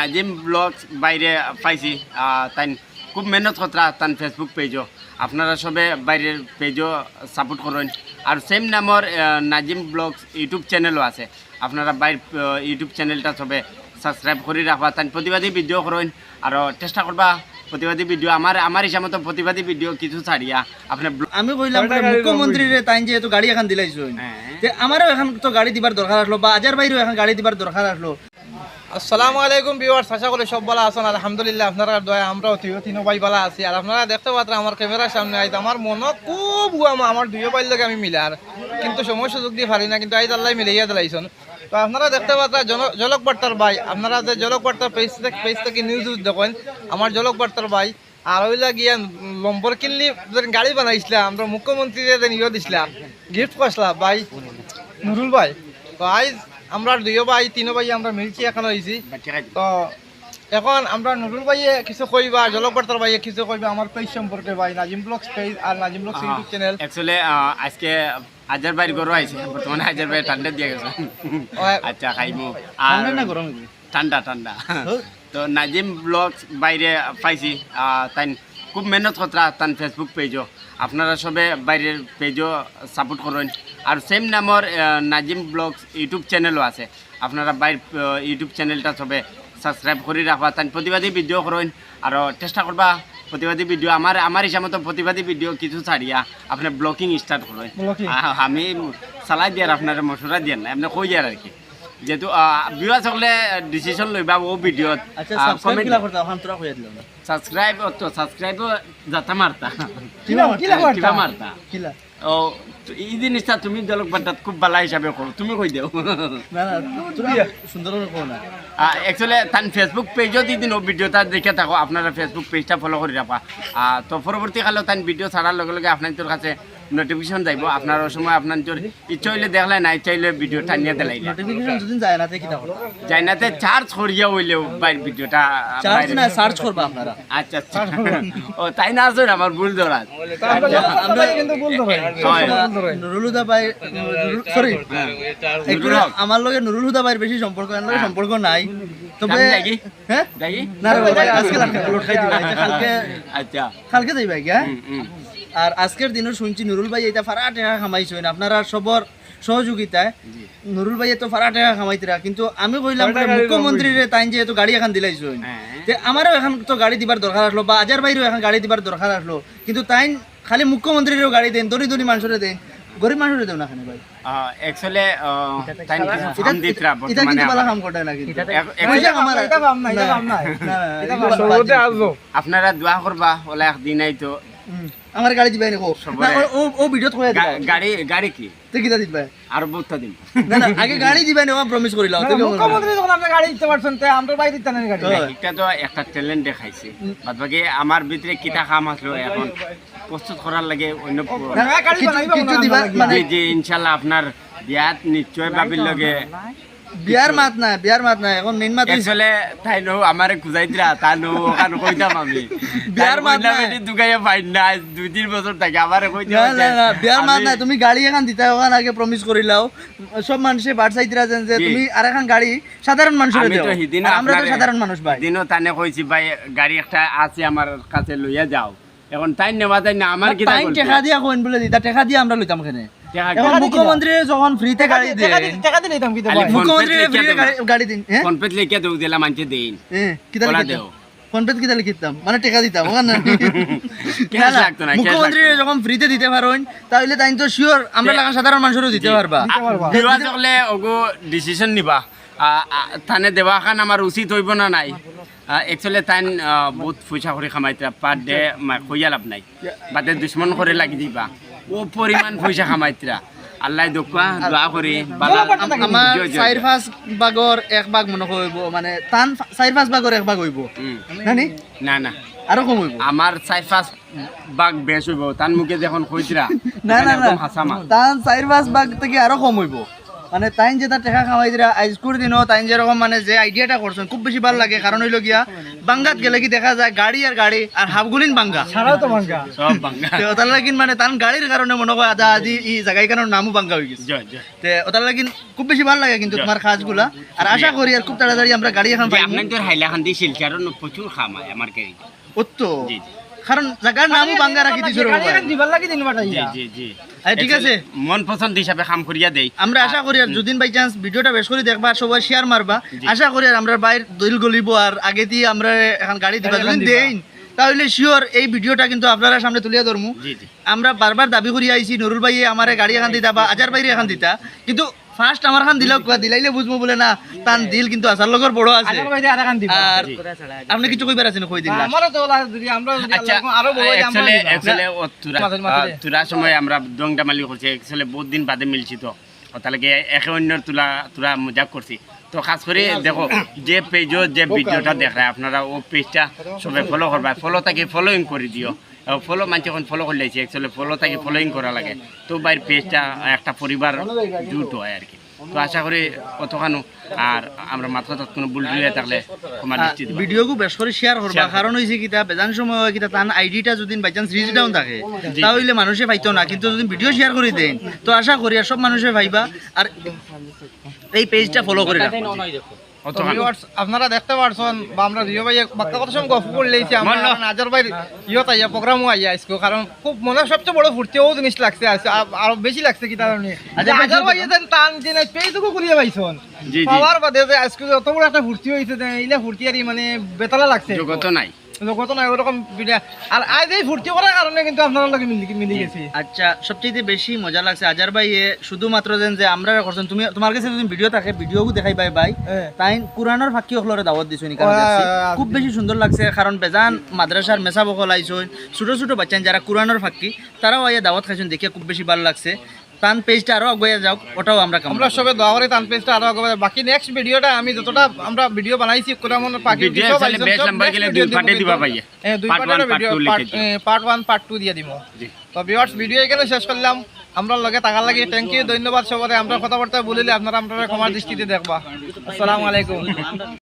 Nazim blog বাইরে পাইছি আহ, তাই খুব মেহনত কতরা তান ফেসবুক পেজও আপনারা সবে বাইরের পেজও সাপোর্ট করেন। আর সেম নামর নাজিম ব্লগ ইউটিউব চ্যানেলও আছে। আপনারা বাইর ইউটিউব চ্যানেলটা সবে সাবস্ক্রাইব করে রাখবা তাই প্রতিবাদী ভিডিও করেন আর চেষ্টা করবা প্রতিবাদী ভিডিও আমার আমার হিসাব মতো প্রতিবাদী ভিডিও কিছু ছাড়িয়া আপনার আমি কইলাম যে মুখ্যমন্ত্রীর তাই যেহেতু গাড়ি এখন দিলাইছো। হ্যাঁ। আমারও এখন তো গাড়ি দিবার দরকার আসলো বা আজার বাইরেও এখন গাড়ি দিবার দরকার আসলো। আসসালামু আলাইকুম ভিউয়ার্স, আশা করি সব ভালো আছেন। আলহামদুলিল্লাহ, আপনারা দয়া, আমরাও অতিও তিন ভাই ভালো আছি। আর আপনারা দেখতে পাচ্ছেন আমার ক্যামেরার সামনে আইতে আমার মন খুব গুয়াম আমার দুই ভাইয়ের লগে আমি মিলার কিন্তু সময় সুযোগ দিয়ে পারি না, কিন্তু আইজ আল্লাহ মিলাইয়া দিলাইছেন। তো আপনারা দেখতে জন- জলক বার্তার ভাই, আপনারা যে জলক বার্তার পেজ থেকে পেজ থেকে নিউজ দেখেন, আমার জলক বার্তার ভাই, আর ওইলা গিয়া লম্বর কিনলি গাড়ি বানাইছিলা, আমরা মুখ্যমন্ত্রী ইয়ে দিছিলাম গিফট করছিলা ভাই নুরুল ভাই। তো আইজ আমরা দুই ভাই তিন ভাই আমরা মিলছি এখন হয়েছি তো এখন আমরা নুরুল ভাইয়ে কিছু কইবা জলকবার্তার ভাইয়ে কিছু কইবা আমার পেজ সম্পর্কে ভাই নাজিম ব্লগস পেজ আর Nazim blogs YouTube channel actually আজকে হাজার বাইর গরু আইছে বর্তমানে হাজার বাইর ঠান্ডা দিয়ে গেছে। আচ্ছা খাইমু। আর ঠান্ডা না গরম ঠান্ডা ঠান্ডা। হ্যাঁ। তো নাজিম ব্লগ বাইরে পাইছি তাই খুব মেহনত কতরা তান ফেসবুক পেজও আপনারা সবে বাইরের পেজও সাপোর্ট করেন আর সেম নামর নাজিম ব্লগ ইউটিউব চ্যানেলও আছে। আপনারা বাইর ইউটিউব চ্যানেলটা সবে সাবস্ক্রাইব করে রাখবা তাই প্রতিবাদী ভিডিও করেন। আর চেষ্টা করবা প্রতিবাদী ভিডিও আমার আমার হিসাব মতো প্রতিবাদী ভিডিও কিছু ছাড়িয়া আপনার ব্লকিং স্টার্ট করেন। আমি চালাই দিয়ার আপনার মশলা দিয়ার না আপনি কই আর কি। যেহেতু বিবাহ সকলে ডিসিশন লইবা ও ভিডিওত আচ্ছা সাবস্ক্রাইব কিলা করতে? এখন তোরা কইয়া দিলাম সাবস্ক্রাইব তো সাবস্ক্রাইব যাতা মারতা। কিলা মারতা। কিলা? ও এই জিনিসটা তুমি জলক বান্টাত খুব ভালো হিসাবে করো তুমি কই দেও? না না তোরা সুন্দর করে না। একচুয়ালি তান ফেসবুক পেজও দিদিন ও ভিডিওটা দেখে থাকো আপনারা ফেসবুক পেজটা ফলো করে রাখা তো পরবর্তীকালে তান ভিডিও ছাড়ার লগে লগে আপনার তোর কাছে নোটিফিকেশন যাইব আপনার সময় আপনার ইচ্ছা হইলে দেখলে না ইচ্ছা হইলে ভিডিও টানিয়ে দিলাইলে। নোটিফিকেশন যদি যায় না তে কিলা করতে চাইনাতে চার্জ করিয়া হইলেও বাইর ভিডিওটা চার্জ না সার্চ করবা আপনারা। আচ্ছা আচ্ছা। ও তাই না আসুন আমার ভুল ধরা আমরা কিন্তু ভুল ধরে হয়। নুরুল হুদা ভাই সরি নুরুল আমার লগে নুরুল হুদা ভাইয়ের বেশি সম্পর্ক এর লগে সম্পর্ক নাই। তবে যাই কি? হ্যাঁ? যাই না রে ভাই আজকে খাই দিবা কালকে আচ্ছা। কালকে যাই ভাই হ্যাঁ। আর আজকের দিনও শুনছি নুরুল ভাই এটা ফারা টাকা কামাইছেন আপনারা সবর সহযোগিতায় নুরুল ভাই তো ফারা টাকা কামাইতরা কিন্তু আমি কইলাম মুখ্যমন্ত্রীর তাই যেহেতু গাড়ি এখন দিলাইছেন হ্যাঁ। যে আমারও এখন তো গাড়ি দিবার দরকার আসলো বা আজার বাইরেও এখন গাড়ি দিবার দরকার আসলো। কিন্তু তাই খালি মুখ্যমন্ত্রীরও গাড়ি দেন দরি দরি মানুষের দেন। গরিব মানুষের দেন না খানে ভাই? আহ, তাই কিছু এটা দিতরা বর্তমানে কিন্তু কাম করে না কিন্তু এক- এক- এটা কাম নাই, এটা না, না, না, এটা এগুলো বাদ দিন। আসব আপনারা দোয়া করবা ওলা একদিন আই তো হুম, আমার গাড়ি দিবাই নাকো। ও- ও কইয়া গাড়ি গাড়ি কি? তুই কিটা দিবাই? আর বহুত দিন না না আগে গাড়ি দিবাই না প্রমিস করিলাম মুখ্যমন্ত্রী যখন আপনি গাড়ি দিতে পারছেন তে আমরা বাইরে দিতে না গাড়ি। এটা তো একটা ট্যালেন্ট দেখাইছে। বাদ বাকি আমার ভিতরে কিতা কাম আসলো এখন। প্রস্তুত করার লাগে অন্য কিছু- দিবা মানে জি ইনশাল্লাহ আপনার বিয়াত নিশ্চয় বাবির লগে। বিয়ার মাত না বিয়ার মাত না এখন মেইন মাত একচুয়ালি তাই নো আমারে খুঁজাইতরা তা নো ওখানে কইতাম আমি। বিয়ার মাত। দুগাইয়া পাই না দুই তিন বছর থাকে আমারে কইতে না না না বিয়ার মাত না তুমি গাড়ি এখন দিতে ওখান আগে প্রমিস করিলাও সব মানুষে বাট চাইতরা যেন যে তুমি আর এখন গাড়ি সাধারণ মানুষের দেও। আমরা তো সাধারণ মানুষ ভাই। দিনও তানে কইছি ভাই গাড়ি একটা আছে আমার কাছে লইয়া যাও। এখন তাই নেওয়া যায় না আমার কি টাইম টেকা দিয়া কোন বলে দিতা টেকা দিয়া আমরা লইতাম এখন মুখ্যমন্ত্রী যখন ফ্রিতে গাড়ি দেয় টাকা দি- টাকা দিলে দাম কি দেবো? আলে ফোন মুখ্যমন্ত্রী ফ্রিতে দেবা। গাড়ি দিন হ্যাঁ? ফোন পে লিখে দেও দিলাম আনতে দেইন। হ্যাঁ কিতা দেও। ফোন পে কিতা লিখিতাম মানে টাকা দিতাম ওখানে Cash লাগতো না, মুখ্যমন্ত্রী যখন ফ্রিতে দিতে পারেন তাহলে তাই তো শিওর আমরা লাগা সাধারণ মানুষেরও দিতে পারবা। দিবা থাকলে ওগো ডিসিশন নিবা। আ- আ- থানে দেওয়া খান আমার উচিত হইব না নাই? একচুয়ালি তাই বহুত পয়সা করে খামাইতে পার ডে কইয়া লাভ নাই। বাদে দুশ্মন করে লাগি দিবা। ও পরিমাণ পয়সা খামাইতরা। আল্লাহ দোকা দোয়া করি আমার চার পাঁচ বাগর এক বাগ মনে হইব মানে টান চার পাঁচ বাগর এক বাগ হইব। নানি না না? আরও কম হইব। আমার চার পাঁচ বাঘ বেশ হইব তান মুখে যখন কইতরা না না না। তান চার পাঁচ বাগ থেকে আরও কম হইব। মানে তাইন যে তার টেকা খাওয়াই দিরা আইজকুর দিনও তাইন যেরকম মানে যে আইডিয়াটা করছেন খুব বেশি ভালো লাগে। কারণ হইল গিয়া বাঙ্গাত গেলে কি দেখা যায় গাড়ি আর গাড়ি আর হাফগুলিন বাঙ্গা। ছাড়াও তো সব বাঙ্গা। তে ওটার লাগিন মানে তান গাড়ির কারণে মনে হয় আদা আজি এই জায়গায় কারণ নামও বাঙ্গা হয়ে গেছে। জয় জয়। তে ওটার লাগিন খুব বেশি ভালো লাগে কিন্তু তোমার কাজগুলা আর আশা করি আর খুব তাড়াতাড়ি আমরা গাড়ি এখন পাই আপনাদের হাইলাকান্দি শিলচারও প্রচুর খামায় আমার গাড়ি জি জি। কারণ জায়গার নামও বাঙ্গা রাখি দিছো। দিবার লাগি দিন বাটাই জি জি জি। ঠিক আছে। মন পছন্দ হিসাবে কাম করিয়া দেই। আমরা আশা করি আর যদিন বাই চান্স ভিডিওটা বেশ করে দেখবা সবাই শেয়ার মারবা। আশা করি আর আমরা বাইর দইল গলিব আর আগে দিয়ে আমরা এখন গাড়ি দিবা। যদি। দেইন তাহলে শিওর এই ভিডিওটা কিন্তু আপনারা সামনে তুলিয়া ধরমু। জি জি। আমরা বারবার দাবি করি আইছি নুরুল ভাই আমারে গাড়ি এখন দিতা বা আজার বাইরে এখন দিতা। কিন্তু ফার্স্ট আমার খান কুয়া দিলাইলে বুঝব বলে না তান দিল কিন্তু আসার লগর বড় আছে। আর। আপনি কিছু কইবার আছেন কই তো আমরা যদি আচ্ছা আরও বড় তুরা- সময় আমরা দংটা মালি করছি। একচুয়ালি বহুত দিন বাদে মিলছি তো। তাহলে একে অন্যর তুলা তুরা মজাক করছি। তো খাস করে দেখো যে পেজও যে ভিডিওটা দেখায় আপনারা ও পেজটা সবাই ফলো করবা। ফলো তাকে ফলোইং করে দিও। ফলো মানছে এখন ফলো করে লাইছে অ্যাকচুয়ালি ফলো তাকে ফলোইং করা লাগে তো বাইর পেজটা একটা পরিবার জুট হয় আর কি তো আশা করি অতখানো আর আমরা মাথা তৎ কোনো ভুল টুলিয়া থাকলে দিবা। বেশ করে শেয়ার করবা। কারণ হইছে কিতা বেজান সময় হয় কিতা তান আইডিটা যদি বাই চান্স রিচ ডাউন থাকে। তাহলে মানুষে পাইতো না কিন্তু যদি ভিডিও শেয়ার করে দেন তো আশা করি আর সব মানুষে ভাইবা আর এই পেজটা ফলো করে রাখবা আপনারা দেখতে পারছেন বা আমরা রিও ভাই বাক্কা কথা সঙ্গে গল্প করলেছি আমার মল্ল। ভাই ইয়ত আইয়া প্রোগ্রামও আইয়া আজকে কারণ খুব মনে সবচেয়ে বড় ফুর্তি ও জিনিস লাগছে আরও বেশি লাগছে কি তার আজার ভাই আজার যেন টান যে পেয়েটুকু করিয়ে পাইছেন। পাওয়ার বাদে যে আজকে যত বড় একটা ফুর্তি হয়েছে এইলে ইলে ফুর্তি আর মানে বেতালা লাগছে। জগত নাই। জগত নাই ওরকম আর আজ এই ফুর্তি করার কারণে কিন্তু আপনার লগে মিলি মিলি গেছি। আচ্ছা সবচেয়ে বেশি মজা লাগছে আজার ভাই এ শুধুমাত্র যেন যে আমরা করছেন তুমি তোমার কাছে যদি ভিডিও থাকে ভিডিও দেখাই ভাই। তাই কুরআনের ফাঁকি হলরে দাওয়াত দিছো নি কারণ খুব বেশি সুন্দর লাগছে কারণ বেজান মাদ্রাসার মেসা বকল আইছন ছোট ছোট বাচ্চা যারা কুরআনের ফাঁকি তারাও আইয়া দাওয়াত খাইছেন দেখিয়া খুব বেশি ভালো লাগছে। তান পেজটা আরও আগুয়ে যাও ওটাও আমরা আমরা। সবে দোয়া করে তান পেজটা আরও আগে বাড়াই। বাকি নেক্সট ভিডিওটা আমি যতটা আমরা ভিডিও বানাইছি কোরামন পাখি ভিডিও আসলে বেশ লম্বা গেলে দুই পার্টে দিবা পাইয়ে। দুই পার্টের ভিডিও two লিখে দিও। পার্ট ওয়ান পার্ট টু দিয়ে দিব জি তো ভিউয়ার্স ভিডিও এখানে শেষ করলাম আমরা লগে টাকার লাগে থ্যাংক ইউ ধন্যবাদ সবাই আমরা কথাবার্তা বলিলে আপনারা আপনারা ক্ষমার দৃষ্টিতে দেখবা আসসালামু আলাইকুম